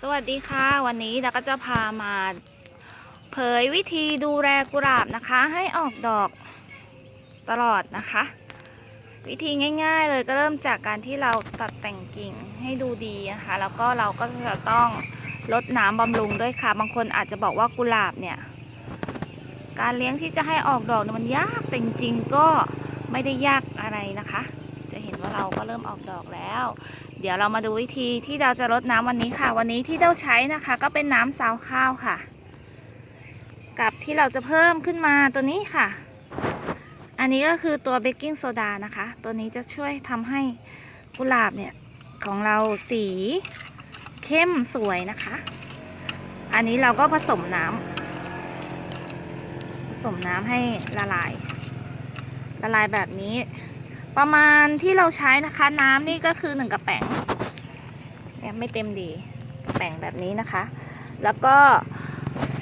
สวัสดีค่ะ วันนี้เราก็จะพามา เผยวิธีดูแลกุหลาบนะคะ ให้ออกดอกตลอดนะคะ วิธีง่ายๆเลยก็เริ่มจากการที่เราตัดแต่งกิ่งให้ดูดีนะคะแล้วก็เราก็จะต้องลดน้ำบำรุงด้วยค่ะ บางคนอาจจะบอกว่ากุหลาบเนี่ย การเลี้ยงที่จะให้ออกดอกมันยากแต่จริงๆก็ไม่ได้ยากอะไรนะคะ ว่าเราก็เริ่มออกดอกแล้ว เดี๋ยวเรามาดูวิธีที่เราจะรดน้ำวันนี้ค่ะ วันนี้ที่เราใช้นะคะ ก็เป็นน้ำซาวข้าวค่ะ กับที่เราจะเพิ่มขึ้นมาตัวนี้ค่ะ อันนี้ก็คือตัวเบกกิ้งโซดานะคะ ตัวนี้จะช่วยทำให้กุหลาบเนี่ยของเราสีเข้มสวยนะคะ อันนี้เราก็ผสมน้ำผสมน้ำให้ละลายละลายแบบนี้ ประมาณที่เราใช้นะคะ น้ำนี่ก็คือหนึ่งกระแป๋งเนี่ยไม่เต็มดีกระแป๋งแบบนี้นะคะ แล้วก็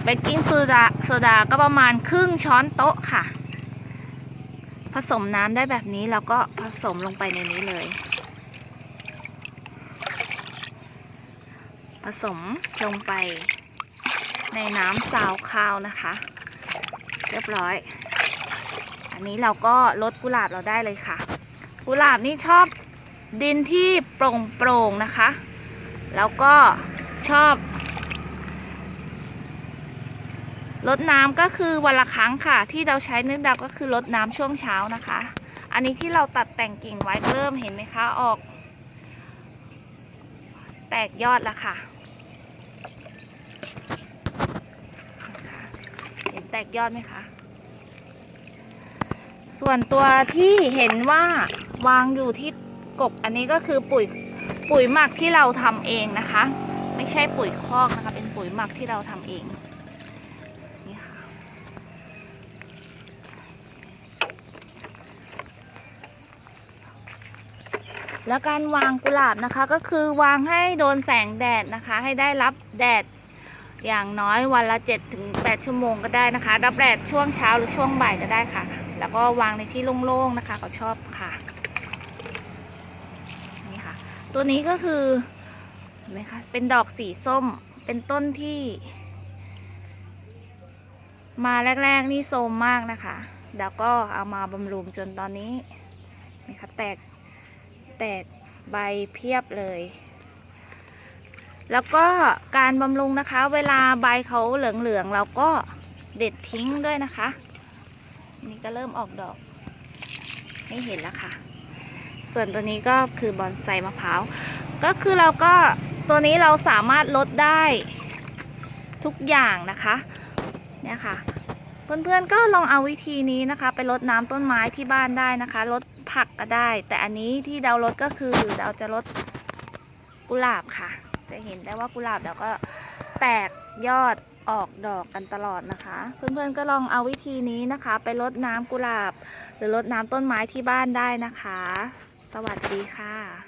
เบกกิ้งโซดาโซดาก็ประมาณครึ่งช้อนโต๊ะค่ะ ผสมน้ำได้แบบนี้แล้วก็ผสมลงไปในนี้เลย ผสมลงไปในน้ำซาวข้าวนะคะ เรียบร้อย อันนี้เราก็ลดกุหลาบเราได้เลยค่ะ กุหลาบนี่ชอบดินที่โปร่งโปร่งๆนะคะ แล้วก็ชอบลดน้ำก็คือวันละครั้งค่ะ ที่เราใช้นึกดาวก็คือลดน้ำช่วงเช้านะคะ อันนี้ที่เราตัดแต่งกิ่งไว้เริ่มเห็นไหมคะออก แตกยอดแล้วค่ะเห็นแตกยอดไหมคะ ส่วนตัวที่เห็นว่าวางอยู่ที่กบอันนี้ก็คือปุ๋ยปุ๋ยหมักที่เราทำเองนะคะ ไม่ใช่ปุ๋ยคอกนะคะ เป็นปุ๋ยหมักที่เราทำเองนี่ค่ะแล้วการวางกุหลาบนะคะก็คือวางให้โดนแสงแดดนะคะ ให้ได้รับแดดอย่างน้อยวันละ7ถึง8ชั่วโมงก็ได้นะคะ รับแดดช่วงเช้าหรือช่วงบ่ายก็ได้ค่ะ แล้วก็วางในที่โล่งๆนะคะเขาชอบค่ะ นี่ค่ะ ตัวนี้ก็คือเห็นไหมคะเป็นดอกสีส้มเป็นต้นที่ มาแรกๆนี่โซมมากนะคะ แล้วก็เอามาบำรุงจนตอนนี้นี่ค่ะแตกแตกใบเพียบเลย แล้วก็การบำรุงนะคะ เวลาใบเขาเหลืองๆเราก็เด็ดทิ้งด้วยนะคะ นี่ก็เริ่มออกดอก ให้เห็นแล้วค่ะ ส่วนตัวนี้ก็คือบอนไซมะพร้าว ก็คือเราก็ตัวนี้เราสามารถลดได้ทุกอย่างนะคะ เนี่ยค่ะ เพื่อนๆก็ลองเอาวิธีนี้นะคะ ไปลดน้ำต้นไม้ที่บ้านได้นะคะ ลดผักก็ได้ แต่อันนี้ที่เราลดก็คือเราจะลดกุหลาบค่ะ จะเห็นได้ว่ากุหลาบเราก็แตกยอด ออกดอกกันตลอดนะคะ เพื่อนๆก็ลองเอาวิธีนี้นะคะ ไปลดน้ำกุหลาบ หรือลดน้ำต้นไม้ที่บ้านได้นะคะ สวัสดีค่ะ